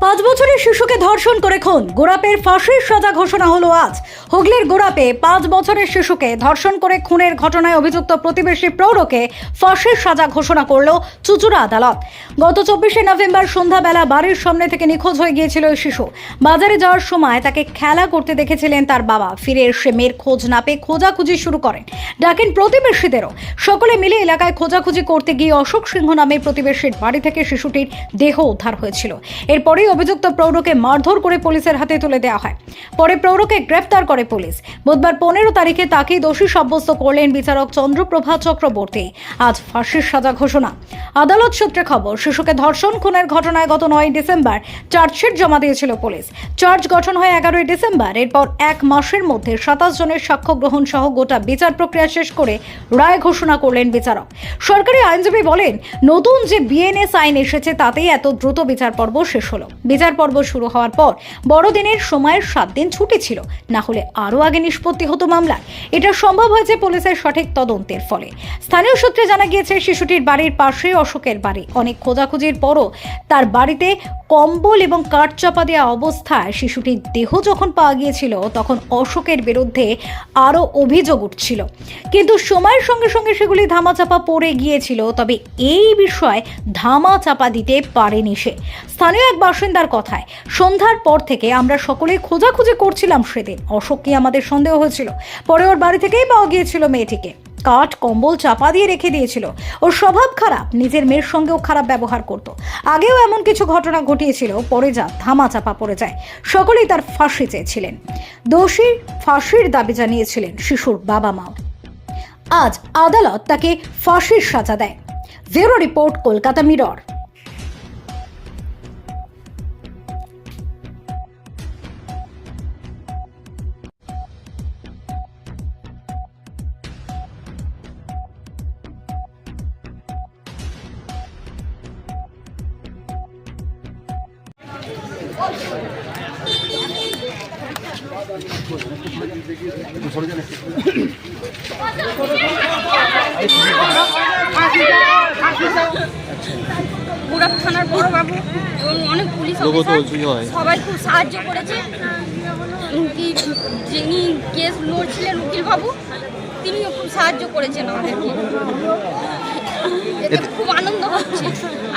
পাঁচ বছরের শিশুকে ধর্ষণ করে খুন। গোড়াপের ফাঁসির সাজা ঘোষণা হলো আজ। হুগলির গোড়াপে পাঁচ বছরের শিশুকে ধর্ষণ করে খুনের ঘটনায় অভিযুক্ত প্রতিবেশী প্রৌঢ়কে ফাঁসির সাজা ঘোষণা করল চুচুড়া আদালত। গত চব্বিশে নভেম্বর সন্ধ্যাবেলা বাড়ির সামনে থেকে নিখোঁজ হয়ে গিয়েছিল ওই শিশু। বাজারে যাওয়ার সময় তাকে খেলা করতে দেখেছিলেন তার বাবা। ফিরে এসে মেয়ের খোঁজ না পেয়ে খোঁজাখুঁজি শুরু করেন। ডাকেন প্রতিবেশীদেরও। সকলে মিলে এলাকায় খোঁজাখুঁজি করতে গিয়ে অশোক সিংহ নামে প্রতিবেশীর বাড়ি থেকে শিশুটির দেহ উদ্ধার হয়েছিল। এরপরেই অভিযুক্ত প্রৌঢ়কে মারধর করে পুলিশের হাতে তুলে দেওয়া হয়। পরে প্রৌঢ়কে গ্রেফতার করে পুলিশ। বুধবার পনেরো তারিখে তাকেই দোষী সাব্যস্ত করলেন বিচারক চন্দ্রপ্রভা চক্রবর্তী। আজ ফাঁসির সাজা ঘোষণা। আদালত সূত্রে খবর, শিশুকে ধর্ষণ খুনের ঘটনায় গত নয় ডিসেম্বর চার্জশিট জমা দিয়েছিল পুলিশ। চার্জ গঠন হয় এগারোই ডিসেম্বর, এরপর এক মাসের মধ্যে সাতাশ জনের সাক্ষ্য গ্রহণ সহ গোটা বিচার প্রক্রিয়া শেষ করে রায় ঘোষণা করলেন বিচারক। সরকারি আইনজীবী বলেন, নতুন যে বিএনএস আইন এসেছে, তাতেই এত দ্রুত বিচার পর্ব শেষ হলো। বিচার পর্ব শুরু হওয়ার পর বড়দিনের সময়ের সাত দিন ছুটি ছিল। না হলে আরও আগে নিষ্পত্তি হতো মামলার। এটা সম্ভব হয়েছে পুলিশের সঠিক তদন্তের ফলে। স্থানীয় সূত্রে জানা গিয়েছে, শিশুটির বাড়ির পাশেই অশোকের বাড়ি। অনেক খোঁজাখুঁজির পরও তার বাড়িতে কম্বল এবং কাঠ চাপা দেওয়া অবস্থায় শিশুটির দেহ যখন পাওয়া গিয়েছিল, তখন অশোকের বিরুদ্ধে আরও অভিযোগ উঠছিল। কিন্তু সময়ের সঙ্গে সঙ্গে সেগুলি ধামাচাপা পড়ে গিয়েছিল, তবে এই বিষয়ে ধামা চাপা দিতে পারেনি সে। স্থানীয় এক বাসিন্দার কথায়? সন্ধ্যার পর থেকে আমরা সকলেই খোঁজাখুঁজি করছিলাম সেদিন। অশোককে আমাদের সন্দেহ হয়েছিল? পরে ওর বাড়ি থেকেই পাওয়া গিয়েছিল মেয়েটিকে। কাঠ, কম্বল চাপা দিয়ে রেখে দিয়েছিল। ওর স্বভাব খারাপ, নিজের মেয়ের সঙ্গেও খারাপ ব্যবহার করত। আগেও এমন কিছু ঘটনা ঘটিয়েছিল, পরে যা ধামা চাপা পড়ে যায়। সকলেই তার ফাঁসি চেয়েছিলেন। দোষীর ফাঁসির দাবি জানিয়েছিলেন শিশুর বাবা মাও। আজ আদালত তাকে ফাঁসির সাজা দেয়। Bureau report, Kolkata mirror. পুরাপ থানার এবং অনেক পুলিশ সবাই খুব সাহায্য করেছে। কি যিনি কেস লড়ছিলেন উকিল বাবু তিনিও খুব সাহায্য করেছেন আমাদেরকে এতে খুব আনন্দ হচ্ছে।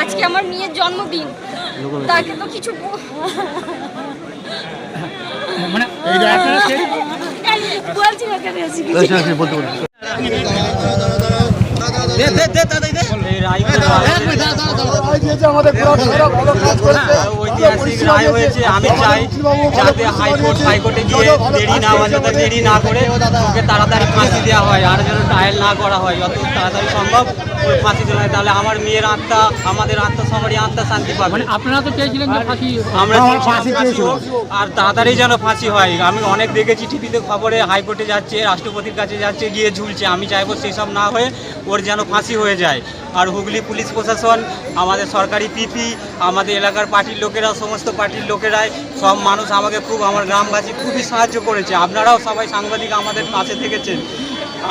আজকে আমার মেয়ের জন্মদিন। তাকে তো কিছু আমি চাই যাতে হাইকোর্ট হাইকোর্টে গিয়ে দেরি না হয় যাতে দেরি না করে ওকে তাড়াতাড়ি ফাঁসি দেওয়া হয় আর যেন ট্রায়াল না করা হয় যত তাড়াতাড়ি সম্ভব। ফাঁসি দেওয়া তাহলে আমার মেয়ের আত্মা আমাদের আত্মা সবারই আত্মা শান্তি পাবে। মানে আপনারা তো চেয়েছিলেন যে ফাঁসি আমরা ফাঁসি হোক আর তাড়াতাড়ি যেন ফাঁসি হয়। আমি অনেক দেখেছি টিভিতে খবরে হাইকোর্টে যাচ্ছে রাষ্ট্রপতির কাছে যাচ্ছে গিয়ে ঝুলছে। আমি চাইব সেই সব না হয়ে ওর যেন ফাঁসি হয়ে যায়। আর হুগলি পুলিশ প্রশাসন আমাদের সরকারি পিপি আমাদের এলাকার পার্টির লোকেরা সমস্ত পার্টির লোকেরাই সব মানুষ আমাকে খুব আমার গ্রামবাসী খুবই সাহায্য করেছে। আপনারাও সবাই সাংবাদিক আমাদের পাশে থেকেছেন।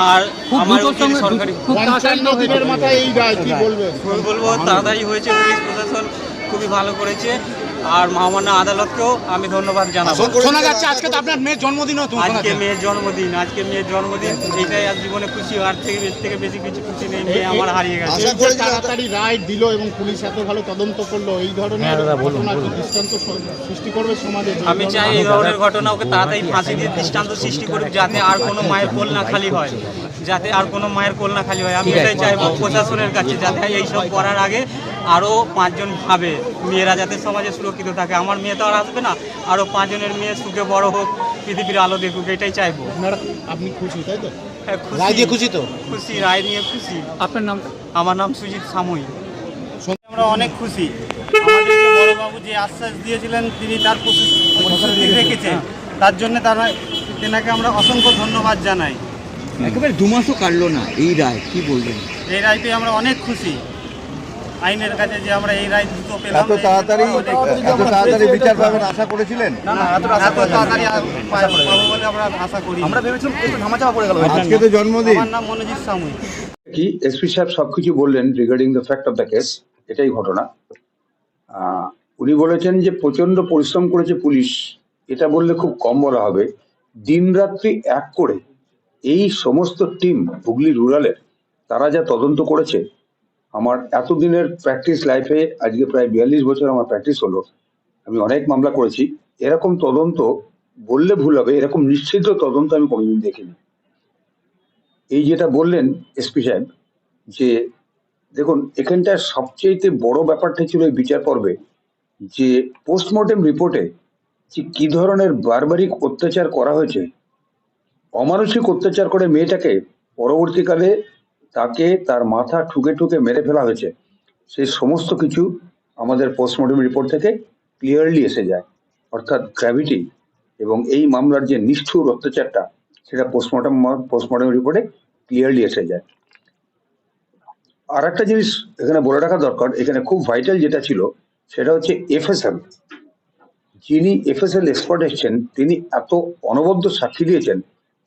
আর খুব আমার দ্রুত উকিল সরকারি খুব তাড়াতাড়ি হয়েছে। মাথায় এই রায় কি বলবেন বলব তাড়াতাড়ি হয়েছে পুলিশ প্রশাসন খুবই ভালো করেছে আর মহামান্য আদালতকেও আমি ধন্যবাদ জানাব। শোনা যাচ্ছে আজকে তো আপনার মেয়ের জন্মদিনও তো আজকে মেয়ের জন্মদিন আজকে মেয়ের জন্মদিন এটাই আর জীবনে খুশি আর থেকে এর থেকে বেশি কিছু খুশি নেই মেয়ে আমার হারিয়ে গেছে। তাড়াতাড়ি রায় দিল এবং পুলিশ এত ভালো তদন্ত করল এই ধরনের ঘটনা দৃষ্টান্ত সৃষ্টি করবে সমাজে। আমি চাই এই ধরনের ঘটনা ওকে তাড়াতাড়ি ফাঁসি দিয়ে দৃষ্টান্ত সৃষ্টি করুক যাতে আর কোনো মায়ের কোল না খালি হয়। যাতে আর কোনো মায়ের কোল না খালি হয়। আমি এটাই চাইব প্রশাসনের কাছে যাতে এইসব করার আগে আরও পাঁচজন ভাবে। মেয়েরা যাতে সমাজে সুরক্ষিত থাকে। আমার মেয়ে তো আর আসবে না। আরও পাঁচজনের মেয়ে সুখে বড় হোক পৃথিবীর আলো দেখুক এটাই চাইব। আপনারা আপনি খুশি তাই তো? হ্যাঁ, রায় দিয়ে খুশি তো? খুশি রায় নিয়ে খুশি। আপনার নাম? আমার নাম সুজিত আমরা অনেক খুশি। আমাদের যে বড়বাবু যে আশ্বাস দিয়েছিলেন তিনি তার প্রতিশ্রুতি রেখেছেন। তার জন্য তারা তেনাকে আমরা অসংখ্য ধন্যবাদ জানাই। একেবারে দু মাসও কাটলো না এই রায় কি বলবেন? এই রায় পেয়ে আমরা অনেক খুশি। আইনের কাছে যে আমরা এই রায় দ্রুত পেলাম এত তাড়াতাড়ি এত তাড়াতাড়ি বিচার পাবেন আশা করেছিলেন? না না এত তাড়াতাড়ি পাবো বলে আমরা আশা করি আমরা ভেবেছিলাম একটু ধামাচাপা পড়ে গেল। আজকে তো জন্মদিন আমার নাম মনোজিৎ সামুই। কি? এসপি সাহেব সবকিছু বললেন regarding the fact of the case এটাই ঘটনা। আহ, উনি বলেছেন যে প্রচণ্ড পরিশ্রম করেছে পুলিশ এটা বললে খুব কম বলা হবে। দিনরাত্রি এক করে এই সমস্ত টিম হুগলি রুরালের তারা যা তদন্ত করেছে আমার এতদিনের প্র্যাকটিস লাইফে আজকে প্রায় বিয়াল্লিশ বছর আমার প্র্যাকটিস হলো, আমি অনেক মামলা করেছি। এরকম তদন্ত, বললে ভুল হবে, এরকম নিশ্চিত তদন্ত আমি কোনোদিন দেখিনি। এই যেটা বললেন এসপি সাহেব, যে দেখুন, এখানটার সবচেয়ে বড় ব্যাপারটা ছিল এই বিচার পর্বে, যে পোস্টমর্টেম রিপোর্টে যে কি ধরনের বারবারিক অত্যাচার করা হয়েছে, অমানসিক অত্যাচার করে মেয়েটাকে পরবর্তীকালে তাকে তার মাথা ঠুকে ঠুকে মেরে ফেলা হয়েছে। সেই সমস্ত কিছু আমাদের পোস্টমর্টেম রিপোর্ট থেকে ক্লিয়ারলি এসে যায়। অর্থাৎ গ্র্যাভিটি এবং এই মামলার যে নিষ্ঠুর অত্যাচারটা, সেটা পোস্টমর্টম পোস্টমর্টম রিপোর্টে ক্লিয়ারলি এসে যায়। আর একটা জিনিস এখানে বলে রাখা দরকার, এখানে খুব ভাইটাল যেটা ছিল, সেটা হচ্ছে এফএসএল যিনি এফএসএল এক্সপার্ট এসছেন, তিনি এত অনবদ্য সাক্ষী দিয়েছেন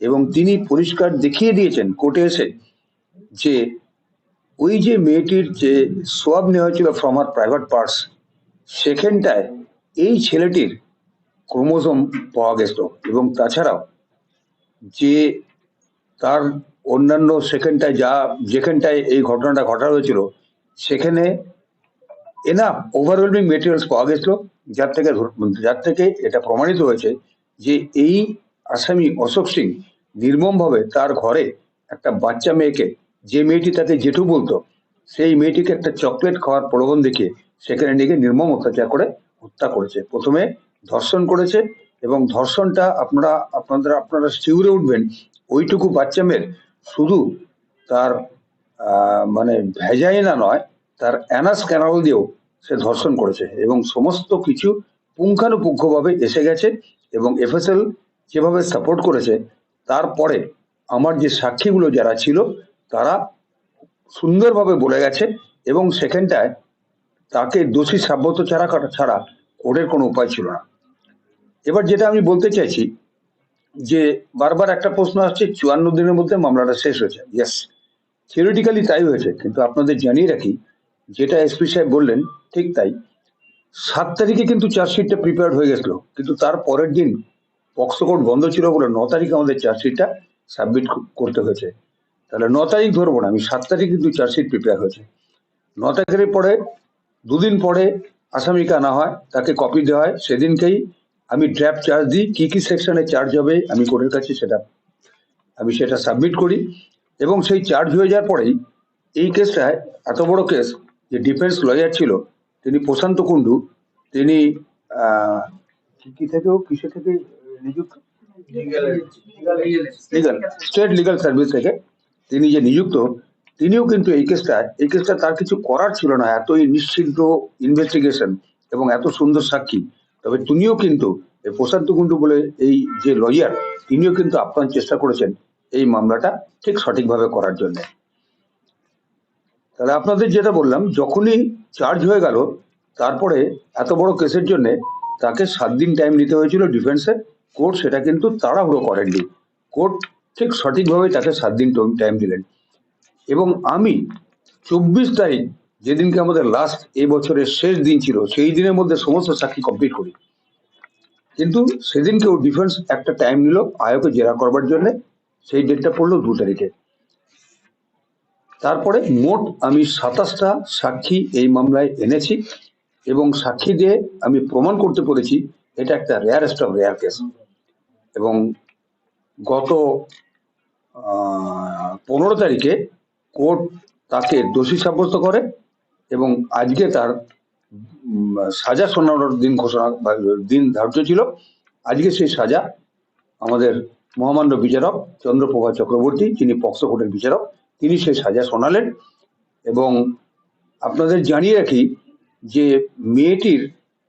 এবং তিনি পরিষ্কার দেখিয়ে দিয়েছেন কোর্টে এসে যে ওই যে মেয়েটির যে সোয়াব নেওয়া হয়েছিল ফ্রম আর প্রাইভেট পার্টস সেখানটায় এই ছেলেটির ক্রোমোজোম পাওয়া গেছিল। এবং তাছাড়াও যে তার অন্যান্য সেখানটায় যা, যেখানটায় এই ঘটনাটা ঘটা হয়েছিল, সেখানে এনা ওভারওয়েলমিং মেটেরিয়ালস পাওয়া গেছিল, যার থেকে যার থেকে এটা প্রমাণিত হয়েছে যে এই আসামি অশোক সিং নির্মমভাবে তার ঘরে একটা বাচ্চা মেয়েকে যে মেয়েটি তাকে জেঠু বলতো, সেই মেয়েটিকে একটা চকলেট খাওয়ার প্রলোভন দেখে সেখানে নিয়ে নির্মম অত্যাচার করে হত্যা করেছে। প্রথমে ধর্ষণ করেছে এবং ধর্ষণটা আপনারা, আপনাদের, আপনারা শিউরে উঠবেন। ওইটুকু বাচ্চা মেয়ের শুধু তার মানে ভেজাইনা নয়, তার অ্যানাস ক্যানাল দিয়েও সে ধর্ষণ করেছে এবং সমস্ত কিছু পুঙ্খানুপুঙ্খভাবে এসে গেছে এবং এফএসএল যেভাবে সাপোর্ট করেছে, তারপরে আমার যে সাক্ষীগুলো যারা ছিল তারা সুন্দরভাবে বলে গেছে এবং সেখানটায় তাকে দোষী সাব্যস্ত ছাড়া ছাড়া কোর্টের কোনো উপায় ছিল না। এবার যেটা আমি বলতে চাইছি যে বারবার একটা প্রশ্ন আসছে, চুয়ান্ন দিনের মধ্যে মামলাটা শেষ হয়েছে। ইয়েস থিওরিটিক্যালি তাই হয়েছে, কিন্তু আপনাদের জানিয়ে রাখি, যেটা এসপি সাহেব বললেন, ঠিক তাই। সাত তারিখে কিন্তু চার্জশিটটা প্রিপেয়ার হয়ে গেছিল, কিন্তু তার পরের দিন পক্সকোর্ট বন্ধ ছিল বলে ন তারিখে আমাদের চার্জশিটটা সাবমিট করতে হয়েছে। তাহলে ন তারিখ ধরবো না আমি সাত তারিখ কিন্তু চার্জশিট প্রিপেয়ার হয়েছে। ন তারিখের পরে দুদিন পরে আসামিকে আনা হয় তাকে কপি দেওয়া হয়। সেদিনকেই আমি ড্রাফট চার্জ দিই কী কী সেকশনে চার্জ হবে আমি কোর্টের কাছে সেটা আমি সেটা সাবমিট করি। এবং সেই চার্জ হয়ে যাওয়ার পরেই এই কেসটায় এত বড় কেস যে ডিফেন্স লয়ার ছিল তিনি প্রশান্ত কুণ্ডু তিনি কি কি থেকে কিসে থেকে নিযুক্ত? লিগাল স্টেট লিগাল সার্ভিস থেকে। তিনি যে নিযুক্ত, তিনিও কিন্তু এই কেসটা এই কেসটা তার কিছু করার ছিল না, এতই নিশ্চিন্ত ইনভেস্টিগেশন এবং এত সুন্দর সাক্ষী। তবে তিনিও কিন্তু, এই প্রশান্ত কুণ্ডু বলে এই যে লয়ার তিনিও কিন্তু আপ্রাণ চেষ্টা করেছেন এই মামলাটা ঠিক সঠিকভাবে করার জন্য। তাহলে আপনাদের যেটা বললাম, যখনই চার্জ হয়ে গেল, তারপরে এত বড় কেসের জন্য তাকে সাত দিন টাইম নিতে হয়েছিল ডিফেন্সে কোর্ট সেটা কিন্তু তাড়াহুড়ো করেননি। কোর্ট ঠিক সঠিকভাবে তাকে সাত দিন টাইম দিলেন। এবং আমি চব্বিশ তারিখ যেদিনকে আমাদের লাস্ট এই বছরের শেষ দিন ছিল, সেই দিনের মধ্যে সমস্ত সাক্ষী কমপ্লিট করি। কিন্তু সেদিনকেও ডিফেন্স একটা টাইম নিল আয়োকে জেরা করবার জন্য, সেই ডেটটা পড়ল দু তারিখে। তারপরে মোট আমি সাতাশটা সাক্ষী এই মামলায় এনেছি এবং সাক্ষী দিয়ে আমি প্রমাণ করতে পেরেছি, এটা একটা রেয়ারেস্ট অফ রেয়ার কেস এবং গত পনেরো তারিখে কোর্ট তাকে দোষী সাব্যস্ত করে এবং আজকে তার সাজা শোনানোর দিন ঘোষণা দিন ধার্য ছিল। আজকে সেই সাজা আমাদের মহামান্য বিচারক চন্দ্রপ্রভা চক্রবর্তী, যিনি পক্সো কোর্টের বিচারক, তিনি সেই সাজা শোনালেন এবং আপনাদের জানিয়ে রাখি যে মেয়েটির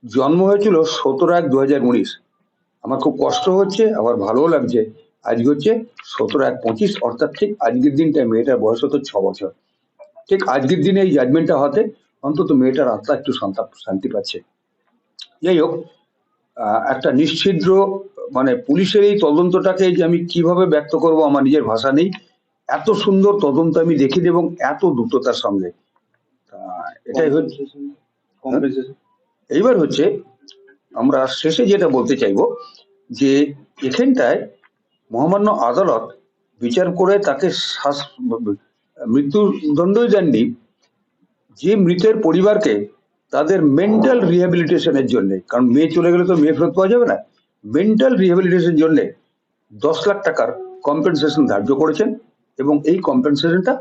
জন্ম হয়েছিল সতেরো এক দু হাজার উনিশ। আমার খুব কষ্ট হচ্ছে আবার ভালোও লাগছে। আজকে হচ্ছে সতেরো এক পঁচিশ অর্থাৎ ঠিক আজকের দিনটা মেয়েটার বয়স হতো ছ বছর। ঠিক আজকের দিনে এই জাজমেন্টটা হতে অন্তত মেয়েটার আত্মা একটু শান্তি পাচ্ছে। যাই হোক একটা নিশ্ছিদ্র মানে পুলিশের এই তদন্তটাকে যে আমি কীভাবে ব্যক্ত করব আমার নিজের ভাষা নেই। এত সুন্দর তদন্ত আমি দেখিনি এবং এত দ্রুততার সঙ্গে। এটাই হচ্ছে এইবার হচ্ছে আমরা শেষে যেটা বলতে চাইব যে এখানটায় মহামান্য আদালত বিচার করে তাকে শাস- মৃত্যুদণ্ডই দেননি। যে মৃতের পরিবারকে তাদের মেন্টাল রিহ্যাবিলিটেশনের জন্য, কারণ মেয়ে চলে গেলে তো মেয়ে ফেরত পাওয়া যাবে না মেন্টাল রিহ্যাবিলিটেশনের জন্য দশ লাখ টাকার কম্পেনসেশন ধার্য করেছেন এবং এই কম্পেনসেশনটা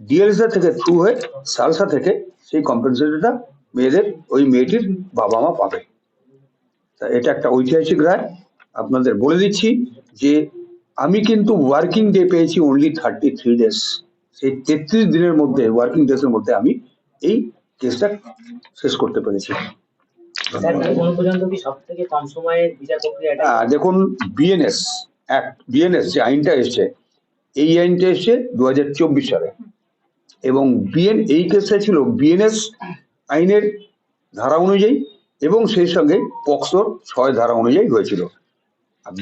ডিএলসা থেকে থ্রু হয়ে সালসা থেকে সেই কম্পেনসেশনটা মেয়েদের, ওই মেয়েটির বাবা মা পাবে। তা এটা একটা ঐতিহাসিক রায়। আপনাদের বলে দিচ্ছি যে আমি কিন্তু ওয়ার্কিং ডে পেয়েছি অনলি থার্টি থ্রি ডেজ সেই তেত্রিশ দিনের মধ্যে ওয়ার্কিং ডেজ এর মধ্যে আমি এই কেসটা শেষ করতে পেরেছি। দেখুন বিএনএস অ্যাক্ট বিএনএস যে আইনটা এসছে এই আইনটা এসছে দু হাজার চব্বিশ সালে। এবং বিএন এই কেসটা ছিল বিএনএস আইনের ধারা অনুযায়ী এবং সেই সঙ্গে পক্সোর ছয় ধারা অনুযায়ী হয়েছিল।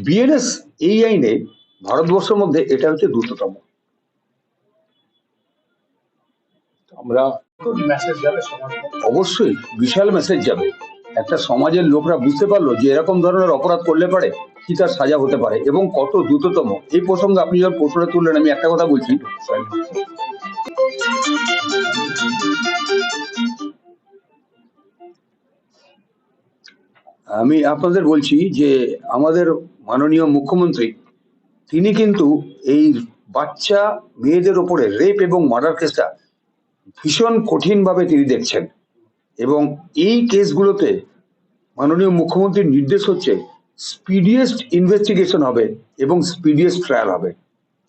বিএনএস এই আইনে ভারতবর্ষের মধ্যে এটা হচ্ছে দ্রুততম। আমরা অবশ্যই বিশাল মেসেজ যাবে। একটা সমাজের লোকরা বুঝতে পারল যে এরকম ধরনের অপরাধ করলে পারে, কি তার সাজা হতে পারে এবং কত দ্রুততম। এই প্রসঙ্গে আপনি যখন প্রশ্নটা তুললেন, আমি একটা কথা বলছি। আমি আপনাদের বলছি যে আমাদের মাননীয় মুখ্যমন্ত্রী তিনি কিন্তু এই বাচ্চা মেয়েদের ওপরে রেপ এবং মার্ডার কেসটা ভীষণ কঠিনভাবে তিনি দেখছেন। এবং এই কেসগুলোতে মাননীয় মুখ্যমন্ত্রীর নির্দেশ হচ্ছে স্পিডিয়েস্ট ইনভেস্টিগেশন হবে এবং স্পিডিয়েস্ট ট্রায়াল হবে।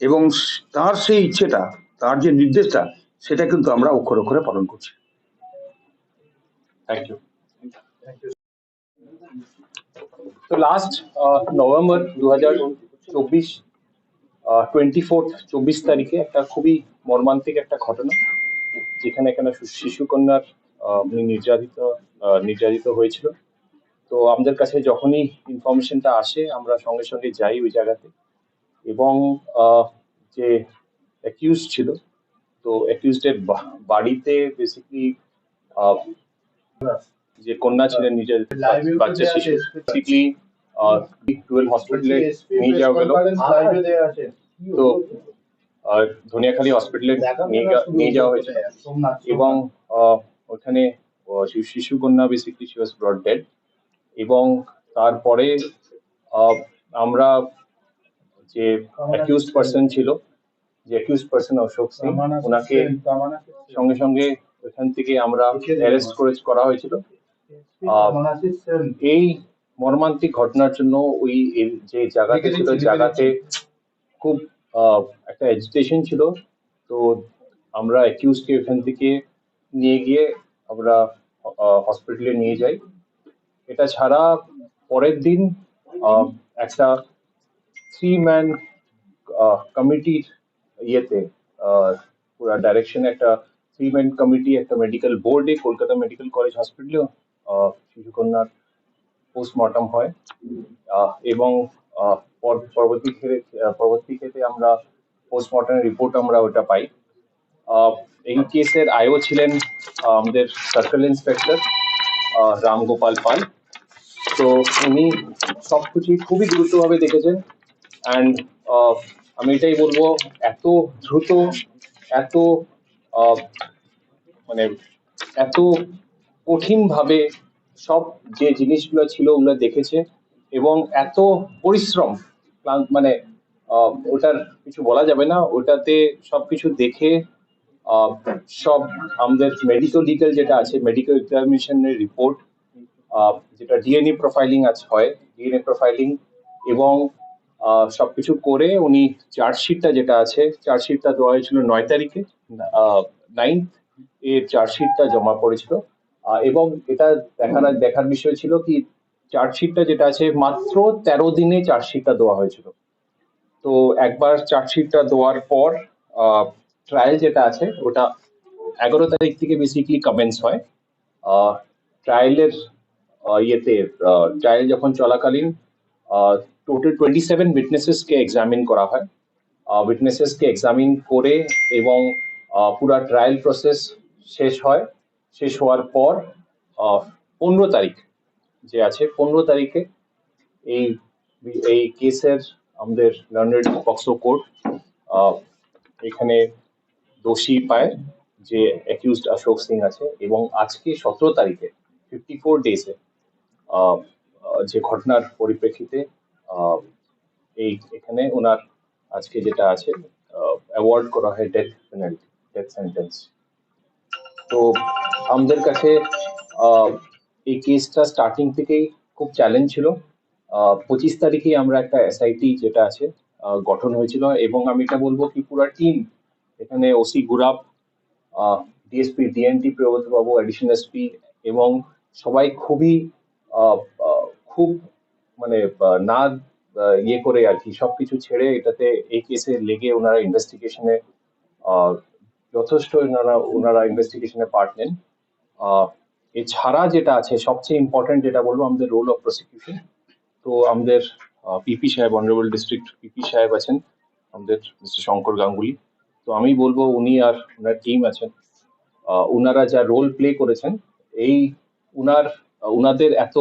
এবং তার সেই ইচ্ছেটা, তার যে নির্দেশটা, সেটা কিন্তু আমরা অক্ষরে অক্ষরে পালন করছি। থ্যাংক ইউ তো লাস্ট নভেম্বর দু হাজার চব্বিশ টোয়েন্টি ফোর্থ চব্বিশ তারিখে একটা খুবই মর্মান্তিক একটা ঘটনা যেখানে এখানে শিশু কন্যার আহ, উনি নির্যাতিত নির্যাতিত হয়েছিল। তো আমাদের কাছে যখনই ইনফরমেশনটা আসে আমরা সঙ্গে সঙ্গে যাই ওই জায়গাতে এবং যে অ্যাকিউজ ছিল তো অ্যাকিউজডের বাড়িতে বেসিকলি যে কন্যা ছিলেন নিজের বাচ্চা শিশু বেসিকলি টুয়েলভ হসপিটালে নিয়ে যাওয়া গেল। তো ধনিয়াখালী হসপিটালে নিয়ে যাওয়া হয়েছে। এবং ওখানে শিশু কন্যা basically she was brought dead এবং তারপরে আমরা যে অ্যাকিউজড পার্সন ছিল যে অ্যাকিউজড পার্সন অশোক সিং ওনাকে সঙ্গে সঙ্গে ওখান থেকে আমরা অ্যারেস্ট করে করা হয়েছিল। এই মর্মান্তিক ঘটনার জন্য ওই যে জায়গাতে ছিল জায়গাতে খুব একটা এজিটেশন ছিল। তো আমরা অ্যাকিউজকে ওখান থেকে নিয়ে গিয়ে আমরা হসপিটালে নিয়ে যাই। এটা ছাড়া পরের দিন একটা থ্রি ম্যান কমিটির ইয়েতে পুরো ডাইরেকশনে একটা থ্রি ম্যান কমিটি একটা মেডিকেল বোর্ডে কলকাতা মেডিকেল কলেজ হসপিটালেও শিশুকন্যার পোস্টমর্টম হয়। এবং পরবর্তী পরবর্তী ক্ষেত্রে আমরা পোস্টমর্টম রিপোর্ট আমরা ওটা পাই। এই কেসের আয়ও ছিলেন আমাদের সার্কেল ইন্সপেক্টর রামগোপাল পাল। তো উনি সব কিছুই খুবই দ্রুতভাবে দেখেছেন। অ্যান্ড আমি এটাই বলব, এত দ্রুত, এত মানে এত কঠিন ভাবে সব যে জিনিসগুলো ছিল ওগুলো দেখেছে এবং এত পরিশ্রম মানে ওটার কিছু বলা যাবে না। ওটাতে সব কিছু দেখে সব আমাদের মেডিকেল ডিটেল যেটা আছে মেডিকেল এক্সামিনেশনের রিপোর্ট যেটা ডিএনএ প্রোফাইলিং আজ হয় ডিএনএ প্রোফাইলিং এবং সব কিছু করে উনি চার্জশিটটা যেটা আছে, চার্জশিটটা দেওয়া হয়েছিল নয় তারিখে নাইন্থ এর চার্জশিটটা জমা পড়েছিল। এবং এটা দেখার দেখার বিষয় ছিল কি, চার্জশিটটা যেটা আছে মাত্র তেরো দিনে চার্জশিটটা দেওয়া হয়েছিল। তো একবার চার্জশিটটা দেওয়ার পর ট্রায়াল যেটা আছে, ওটা এগারো তারিখ থেকে বেসিক্যালি কমেন্স হয়। ট্রায়ালের ইয়েতে ট্রায়াল যখন চলাকালীন টোটাল টোয়েন্টি সেভেন উইটনেসেসকে এক্সামিন করা হয়। উইটনেসেসকে এক্সামিন করে এবং পুরা ট্রায়াল প্রসেস শেষ হয়। শেষ হওয়ার পর পনেরো তারিখ যে আছে, পনেরো তারিখে এই এই কেসের আমাদের লন্ডন পক্সো কোর্ট এখানে দোষী পায় যে অ্যাকিউজড অশোক সিং আছে এবং আজকে সতেরো তারিখে ফিফটি ফোর ডেজে যে ঘটনার পরিপ্রেক্ষিতে এই এখানে ওনার আজকে যেটা আছে অ্যাওয়ার্ড করা হয় ডেথ পেনাল্টি ডেথ সেন্টেন্স তো আমাদের কাছে এই কেসটা স্টার্টিং থেকেই খুব চ্যালেঞ্জ ছিল। পঁচিশ তারিখেই আমরা একটা এসআইটি যেটা আছে গঠন হয়েছিল এবং আমি এটা বলব কি পুরা টিম এখানে ওসি গুরাপ ডিএসপি ডিএনটি প্রগত বাবু অ্যাডিশনাল এসপি এবং সবাই খুবই খুব মানে না ইয়ে করে আর কি, সবকিছু ছেড়ে এটাতে এই কেসে লেগে ওনারা ইনভেস্টিগেশনে যথেষ্ট ওনারা ওনারা ইনভেস্টিগেশনে পার্ট নেন। এছাড়া যেটা আছে, সবচেয়ে ইম্পর্টেন্ট যেটা বলব, আমাদের রোল অফ প্রসিকিউশন তো আমাদের পিপি সাহেব অনারেবল ডিস্ট্রিক্ট পিপি সাহেব আছেন, আমাদের মিস্টার শঙ্কর গাঙ্গুলি। তো আমি বলব, উনি আর ওনার টিম আছেন। ওনারা যা রোল প্লে করেছেন, এই উনার, উনাদের এত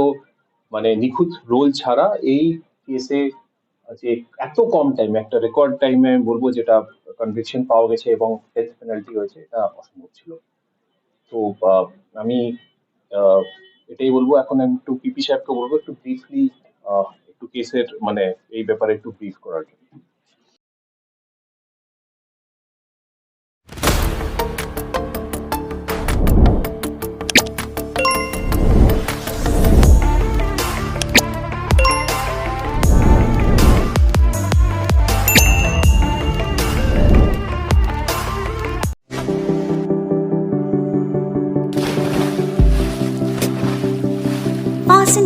মানে নিখুঁত রোল ছাড়া এই কেসে যে এত কম টাইমে একটা রেকর্ড টাইমে আমি বলব, যেটা কনভিকশন পাওয়া গেছে এবং ডেথ পেনাল্টি হয়েছে, এটা অসম্ভব ছিল। তো আমি এটাই বলব। এখন আমি একটু পিপি সাহেবকে বলব, একটু ব্রিফলি একটু কেসের মানে এই ব্যাপারে একটু ব্রিফ করার জন্য।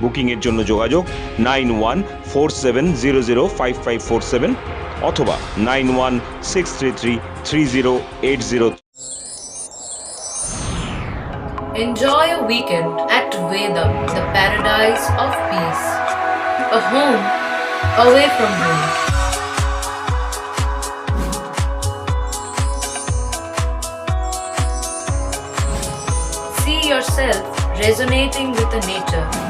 বুকিংয়ের জন্য যোগাযোগ nine one four seven zero zero five five four seven অথবা nine one six three three three zero eight zero Enjoy a weekend at Vedam, the paradise of peace. A home away from home. See yourself resonating with the nature.